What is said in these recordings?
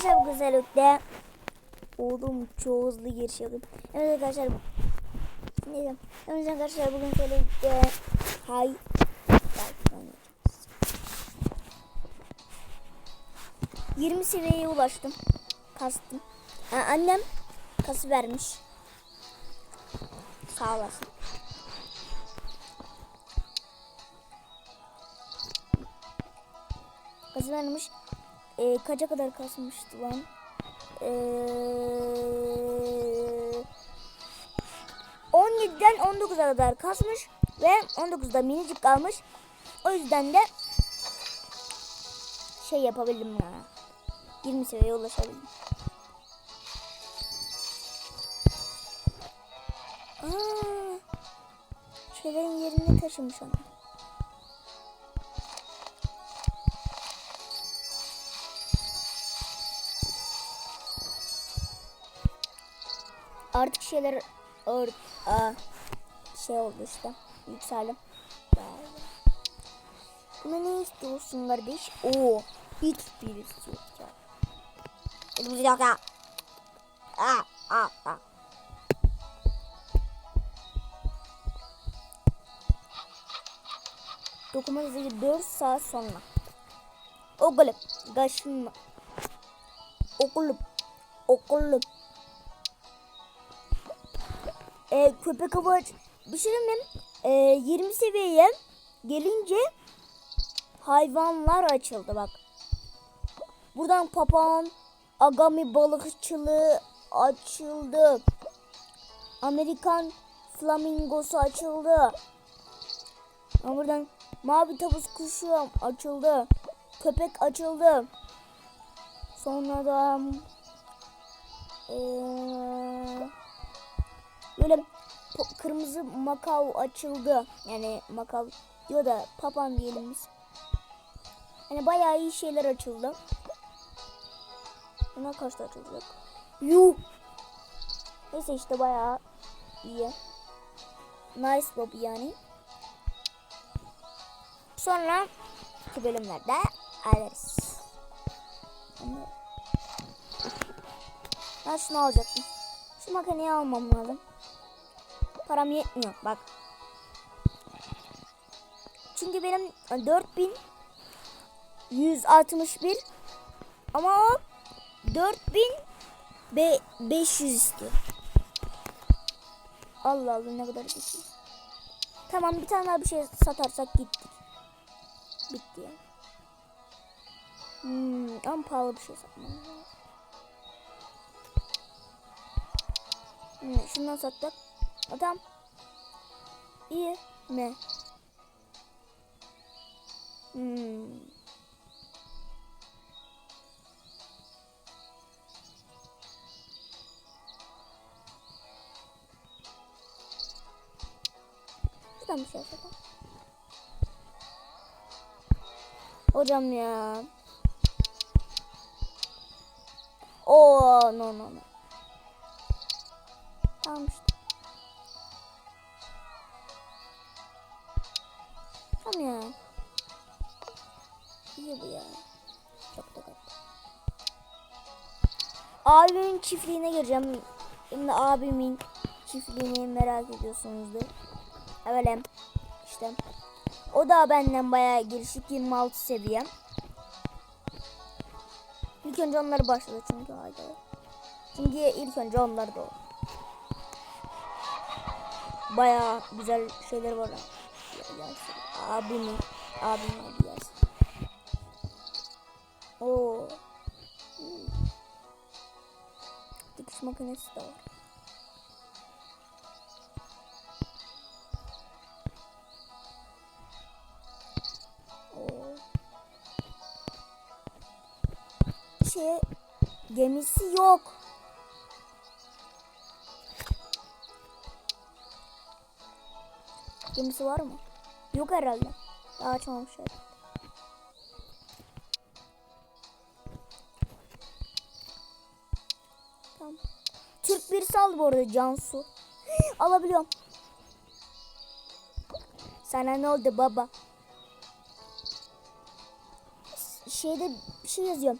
arkadaşlar bu güzellikte Oğlum çok hızlı giriş yapayım. Evet arkadaşlar. Neyse. Evet arkadaşlar bugün güzellikte Hay. Hay. 20 seviyeye ulaştım. Kastım. Ha, annem kası vermiş. Sağ olasın. Kası vermiş. Ee, kaça kadar kasmıştı lan? Ee, 17'den 19'a kadar kasmış ve 19'da minicik kalmış. O yüzden de şey yapabildim ya. 20 seviyeye ulaşabildim. Aa, şeylerin yerini taşımış onu. Artık şeyler or, aa, şey oldu işte. Yükseldim. Buna ne istiyorsun kardeş? Oo, hiç birisi yok ya. Hiçbir yok ya. Aa, aa, aa. Dokuma hızı 4 saat sonra. Oğlum, kaşınma. Oğlum, oğlum. Ee, köpek diyeyim mi? Ee, 20 seviyeye gelince hayvanlar açıldı bak. Buradan papağan, agami balıkçılığı açıldı. Amerikan flamingosu açıldı. Ama buradan mavi tavus kuşu açıldı. Köpek açıldı. Sonra da ee, böyle kırmızı makav açıldı. Yani makav diyor da papan diyelim biz. Yani bayağı iyi şeyler açıldı. Buna kaçta açılacak? Yuh! Neyse işte bayağı iyi. Nice Bobby yani. Sonra ki bölümlerde alırız. Ben şunu alacaktım. Şu makineyi almam lazım. Param yetmiyor bak. Çünkü benim 4161 ama o 4500 istiyor. Allah Allah ne kadar güzel. Tamam bir tane daha bir şey satarsak gittik. Bitti ya. Hmm, ama pahalı bir şey satmam lazım. Hmm, şundan sattık. Adam. İyi mi? Hmm. Şuradan bir şey satalım. Hocam ya. Oo no no no. Tamam işte. Tamam ya. İyi bu ya. Çok da kötü. Abimin çiftliğine gireceğim. Şimdi abimin çiftliğini merak ediyorsunuzdur. Evet işte. O da benden bayağı gelişik 26 seviye. İlk önce onları başladı çünkü haydi. Çünkü ilk önce onlar da. Bayağı güzel şeyler var. Gelsin. Abimin, abim abi gelsin. Oo. Dikiş makinesi de var. Oo. Şey gemisi yok. Gemisi var mı? Yok herhalde. Daha açmamış herhalde. Tamam. Türk birisi aldı bu arada Cansu. Alabiliyorum. Sana ne oldu baba? Şeyde bir şey yazıyor.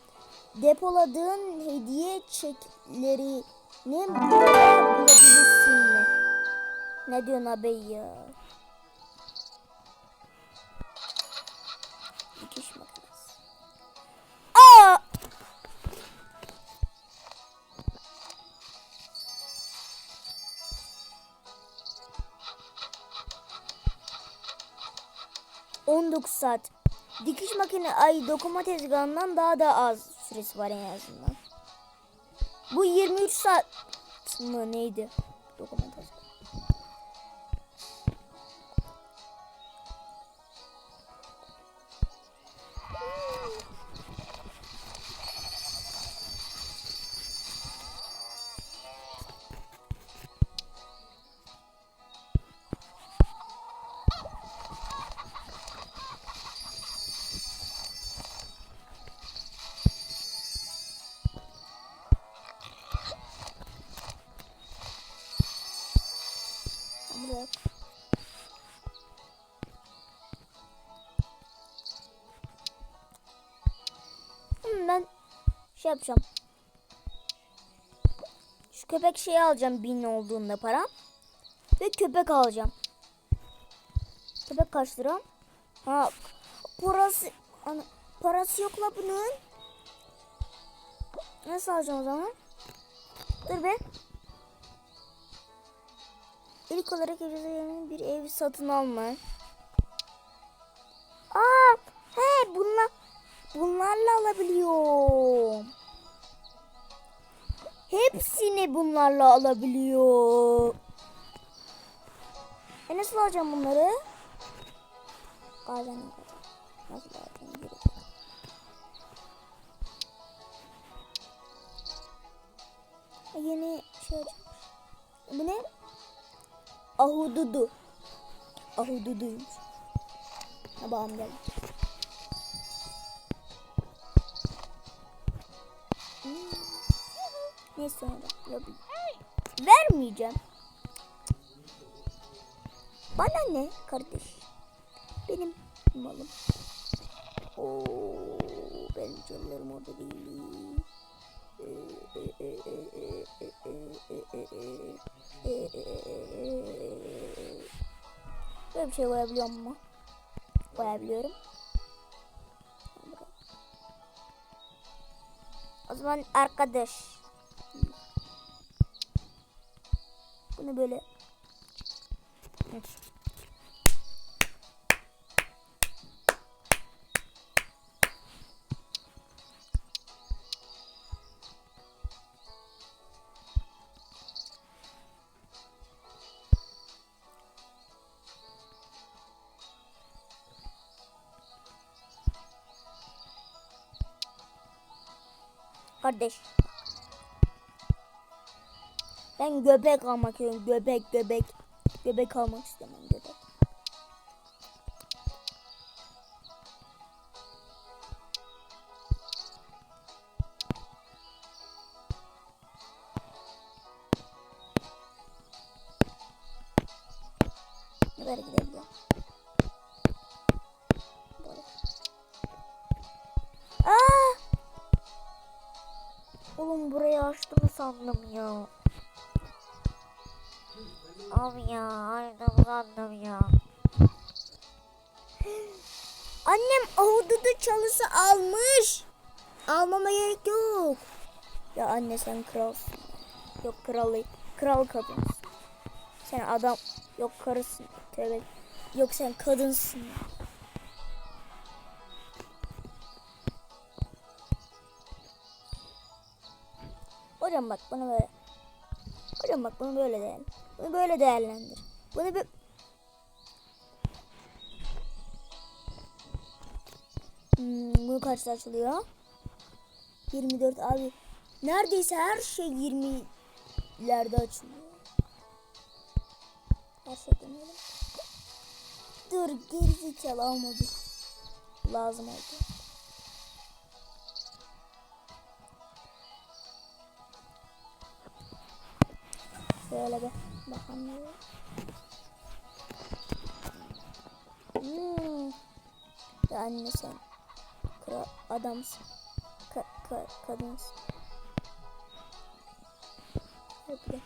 depoladığın hediye çeklerini bulabilirsin mi? Ne diyorsun abi ya? 19 saat. Dikiş makine ay dokuma tezgahından daha da az süresi var en azından. Bu 23 saat mı neydi? Şey yapacağım. Şu köpek şeyi alacağım bin olduğunda para. Ve köpek alacağım. Köpek kaç lira? Ha parası ana, parası yok la bunun. Nasıl alacağım o zaman? Dur be. İlk olarak Jerusalem'in bir ev satın alma. Bunlarla alabiliyorum. Hepsini bunlarla alabiliyor. E nasıl alacağım bunları? Gazen Nasıl alacağım? E, Yeni şey açmış. Bu ne? Ahududu. Ahududuymuş. Babam geldi. Neyse sonra yapayım. Vermeyeceğim. Bana ne kardeş? Benim malım. Oo, benim canlarım orada değil. Böyle bir şey koyabiliyor mu? Koyabiliyorum. O zaman arkadaş. Bunu böyle. Hı. Kardeş. Ben göbek almak istiyorum. Göbek göbek. Göbek almak istemem göbek. Nereye gidebilirim? Aa! Oğlum burayı açtım sandım anne sen kralsın. Yok kralı. Kral kadınsın. Sen adam. Yok karısın. Tövbe. Yok sen kadınsın. Hocam bak bunu böyle. Hocam bak bunu böyle değerlendir. Bunu böyle değerlendir. Bunu bir... Hmm, bunu kaçta açılıyor? 24 abi. Neredeyse her şey 20'lerde açılıyor. Her şey deneyelim. Dur gerizekalı almadı. Lazım oldu. Şöyle bir bakalım. Hmm. Ya anne sen kral adamsın. Ka ka kadınsın. Hadi.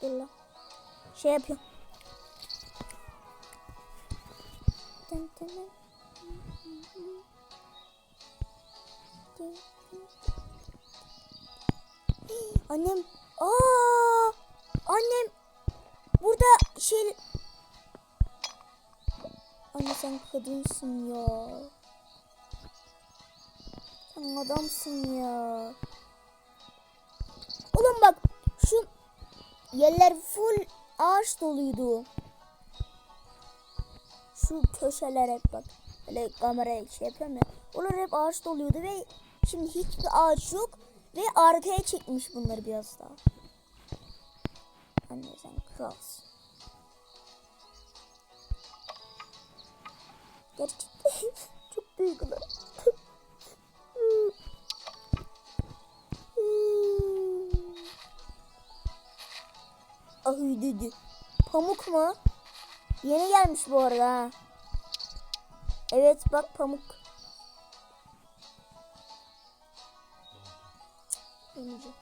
Gel lan. Şey yapıyorum. Dın dın dın. Annem, aa, annem burada şey, anne sen kadınsın ya, sen adamsın ya. Oğlum bak şu yerler full ağaç doluydu. Şu köşeler hep bak. Böyle kameraya şey yapıyorum ya. Oralar hep ağaç doluydu ve şimdi hiçbir ağaç yok. Ve arkaya çekmiş bunları biraz daha. Sen kralsın. Gerçekten çok duygulu. Ay dedi. Pamuk mu? Yeni gelmiş bu arada. Evet bak pamuk. Yemeyeceğim.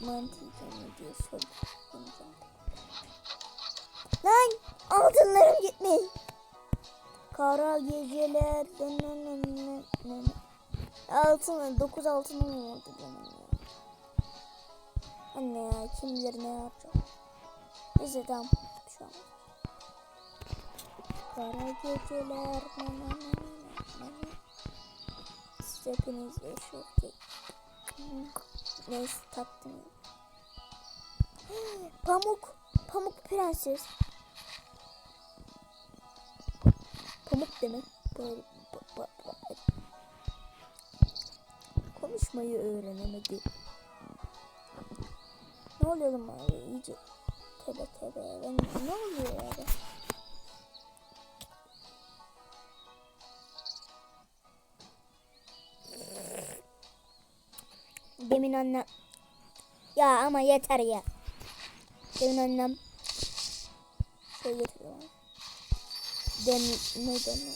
Mantıken ne diyor sor. Yemeyeceğim. Lan altınlarım gitmiş. Kara geceler. Altın, dokuz altınım oldu benim ya. Anne ya kim bilir ne yapacağım. Neyse tamam. Şu an. Kara geceler. Siz hepiniz yaşıyor. Neyse taktım. Pamuk. Pamuk prenses. Pamuk demek. Böyle, ba- ba- Konuşmayı öğrenemedi. Ne oluyor lan iyice? Tebe tebe. Ne oluyor ya? Demin annem ya ama yeter ya. Demin annem şey getirdi bana. Dem ne demi?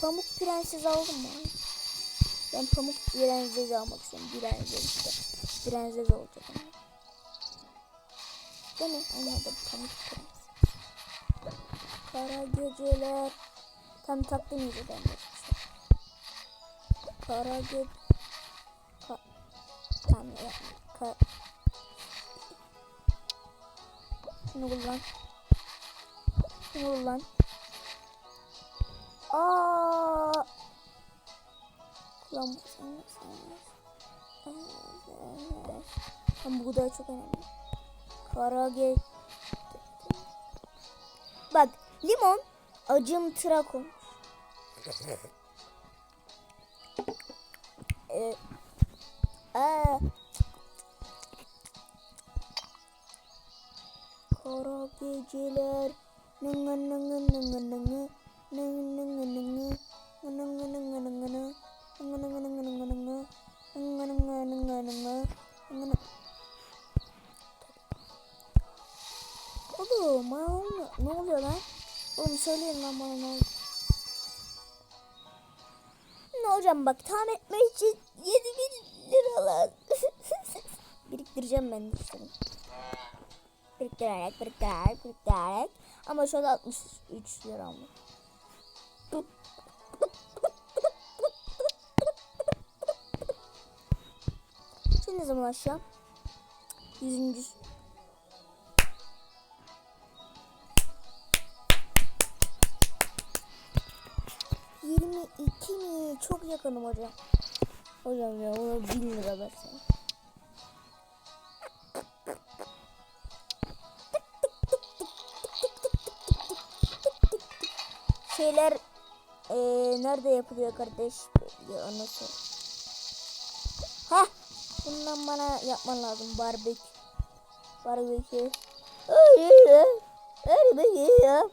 Pamuk prenses aldım mı? Ben pamuk prenses almak istiyorum. Prenses işte. Prenses olacak ama. Değil mi? Anladım. Pamuk prenses. Kara geceler. Tam taktım iyice ben de. Kara gece. Ka tamam ya. Ka Şunu kullan. Şunu kullan. Aa. Kullan bu sen sen. Bu da çok önemli. Kara ge Bak limon acım tırak olmuş. e, e, Kara geceler Nıngı nıngı nıngı nıngı Nıngı nıngı nıngı Nıngı nıngı nıngı nıngı Nıngı nıngı nıngı nıngı nıngı Nıngı nıngı nıngı nıngı Nıngı nıngı Oğlum ne oluyor lan? Oğlum söyleyin lan bana ne oluyor? Sonra bak tam etmek için 7 bin lira. Biriktireceğim ben de istedim. Biriktirerek, biriktirerek, biriktirerek. Ama şu anda 63 lira mı? Şimdi ne zaman aşağı? Yüzüncü 22 mi? Çok yakınım hocam. Hocam ya ona 1000 lira versen. Şeyler ee, nerede yapılıyor kardeş? Ya nasıl? Heh! Bundan bana yapman lazım barbekü. Barbekü. Öyle ya. Barbekü şey ya.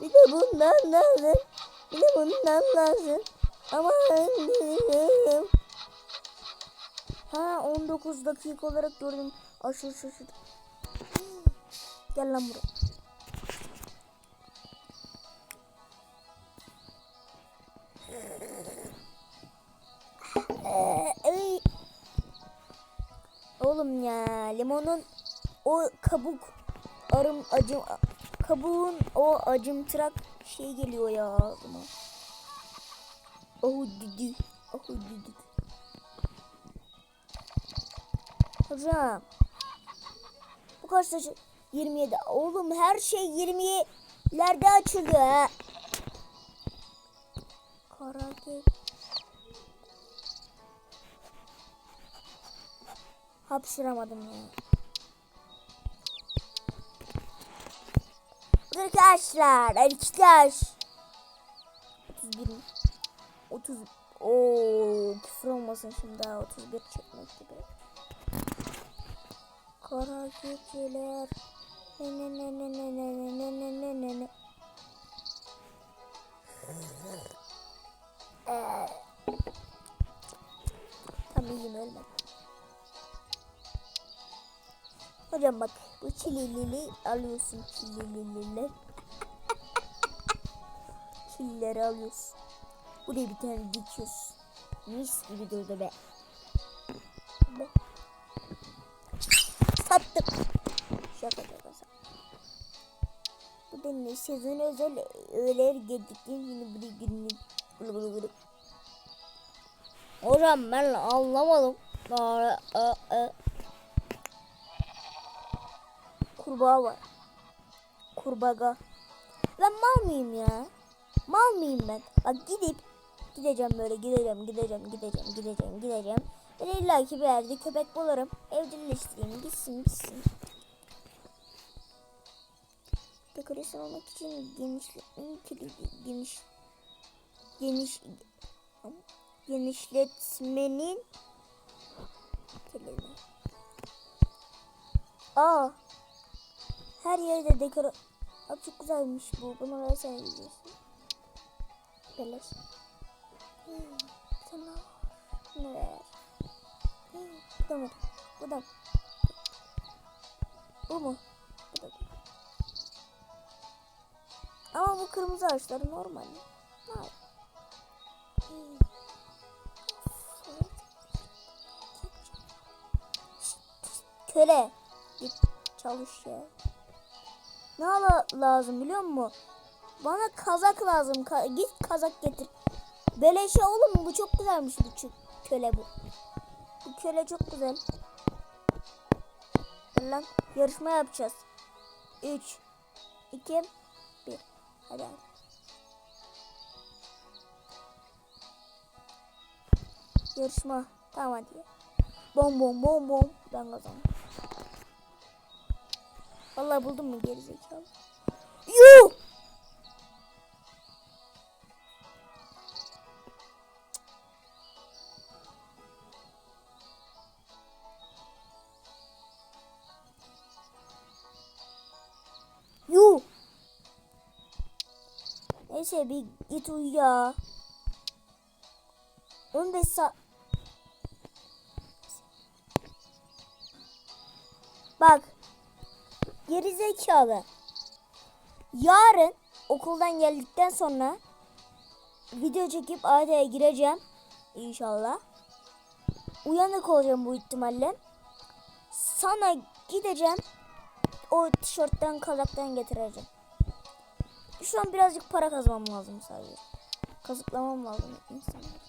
Bir de bundan lazım. Bir de bundan lazım. Aman. Ha 19 dakika olarak gördüm. Aşırı şaşırdım. Gel lan buraya. Oğlum ya limonun o kabuk arım acım kabuğun o acımtırak şey geliyor ya aklıma. Oh düdü. Oh düdü. Hocam. Bu kaç saçı? 27. Oğlum her şey 20'lerde açılıyor ha. Karate. Hapşıramadım ya. Arkadaşlar, arkadaş. 31 mi? 30 Oo, küfür olmasın şimdi daha 31 çekmek gibi. Kara geceler. Ne ne ne ne ne ne ne ne ne ne ne. Ee, Tam iyiyim ölmedim. Hocam bak bu çilelili alıyorsun çilelililer. Çilleri alıyorsun. Buraya bir tane dikiyorsun. Mis gibi durdu be. Bak. Sattım. Şaka şaka şaka. Bu ne sezon özel öğeler gedikten yine buraya günlük. Bulu bulu bulu. Hocam ben anlamadım. Aa, aa, aa. Kurbağa var. Kurbağa. Ben mal mıyım ya? Mal mıyım ben? Bak gidip gideceğim böyle gideceğim gideceğim gideceğim gideceğim gideceğim. Ben illa ki bir yerde köpek bulurum. Evcilleştireyim gitsin gitsin. Dekorasyon olmak için genişletmenin kilidi geniş geniş genişletmenin kilidi. Aa her yerde dekor... Abi çok güzelmiş bu. Bunu versene biliyorsun. Beleş. Sana ne ver? Bu da mı? Bu da mı? Bu mu? Bu da değil. Ama bu kırmızı ağaçları normal. Hayır. Köle. Git çalış ya. Ne lazım biliyor musun? Bana kazak lazım. Ka- git kazak getir. Beleşe oğlum bu çok güzelmiş bu köle bu. Bu köle çok güzel. Lan yarışma yapacağız. 3 2 1 Hadi hadi. Yarışma. Tamam hadi. Bom bom bom bom. Ben kazandım. Vallahi buldum mu geri zekalı? Yuh! Yuh! Neyse bir git uyu ya. 15 saat. Zekalı. Yarın okuldan geldikten sonra video çekip AD'ye gireceğim. İnşallah. Uyanık olacağım bu ihtimalle. Sana gideceğim. O tişörtten kazaktan getireceğim. Şu an birazcık para kazanmam lazım sadece. Kazıklamam lazım insanları.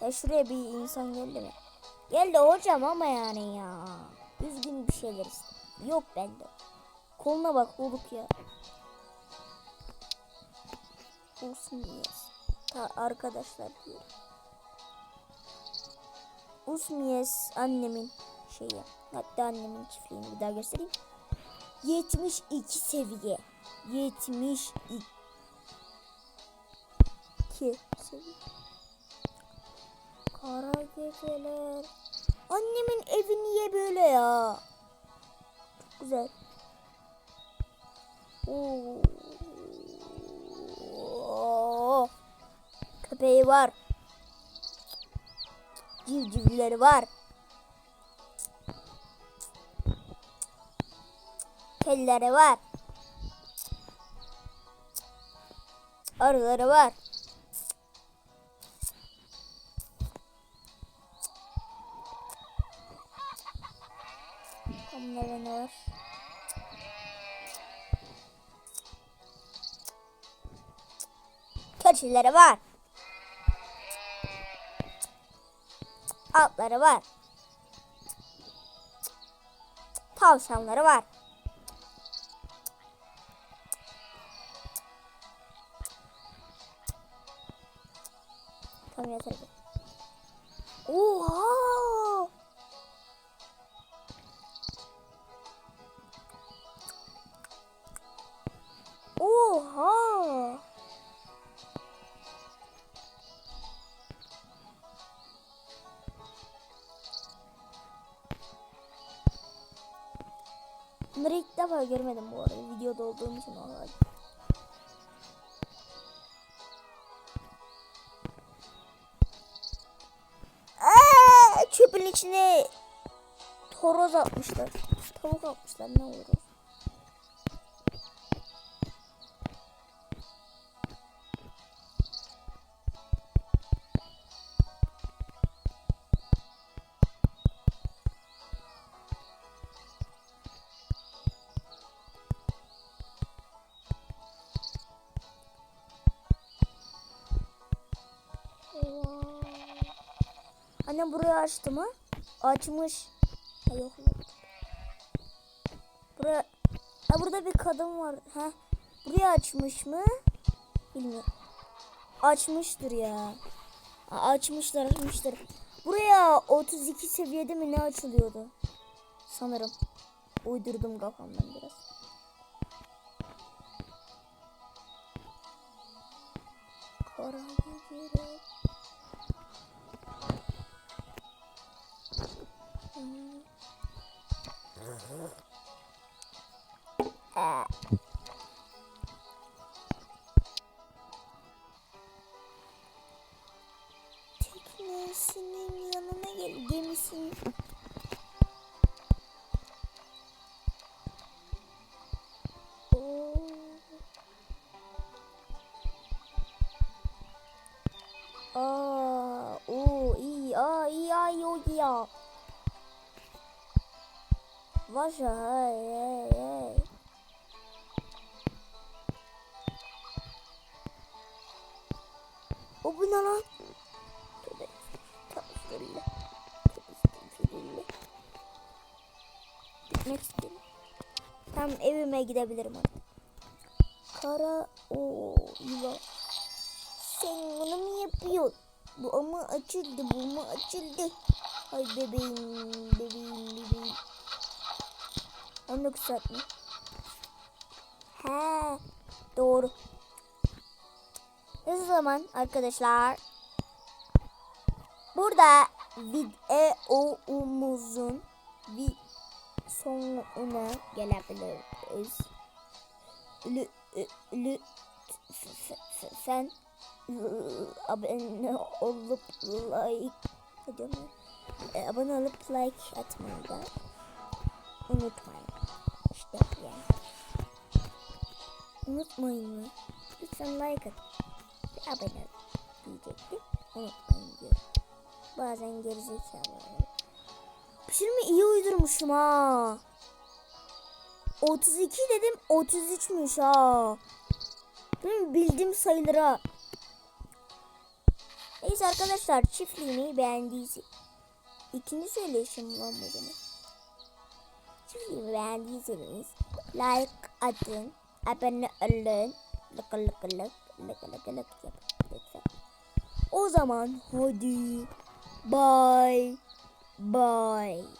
Ya şuraya bir insan geldi mi? Geldi hocam ama yani ya. Üzgün bir şeyler istedim. Yok bende. Koluna bak oluk ya. Olsun yes. Ta arkadaşlar diyor. Usmiyes annemin şeyi. Hatta annemin çiftliğini bir daha göstereyim. 72 seviye. 72 seviye. Kara geceler. Annemin evi niye böyle ya? Çok güzel. Oo. Köpeği var. Civcivleri var. Kelleri var. Arıları var. Keçileri var. Atları var. Tavşanları var. Tamam yeter. Oha! Defa görmedim bu arada. Videoda olduğum için olay. Aa, çöpün içine horoz atmışlar. Tavuk atmışlar ne olur. Annem burayı açtı mı? Açmış. Ha, yok lan. Buraya ha, burada bir kadın var. Ha. Burayı açmış mı? Bilmiyorum. Açmıştır ya. Ha, açmışlar açmışlar. Buraya 32 seviyede mi ne açılıyordu? Sanırım. Uydurdum kafamdan biraz. Vaşa, hey, hey. O bu ne lan? Tövbe estağfurullah. Gitmek istiyorum. Tam evime gidebilirim artık. Kara o yuva. Sen bunu mu yapıyorsun? Bu ama açıldı, bu mu açıldı? Ay bebeğim, bebeğim, bebeğim. 19 saat mi? He, doğru. Ne zaman arkadaşlar? Burada videomuzun bir sonuna gelebiliriz. Lü, lü, sen abone olup like. E, abone olup like atmayı da unutmayın. İşte yani. Unutmayın mı? Lütfen like at. Ve abone ol diyecektim. Unutmayın diyor. Bazen gerizekalı. Şimdi iyi uydurmuşum ha. 32 dedim 33'müş ha. Benim bildiğim sayılara. Neyse arkadaşlar çiftliğimi beğendiyseniz ikinci söyleşim lan bu zaman. Çiftliğimi beğendiyseniz like atın, abone olun, lık lık lık lık lık lık. O zaman hadi bye bye.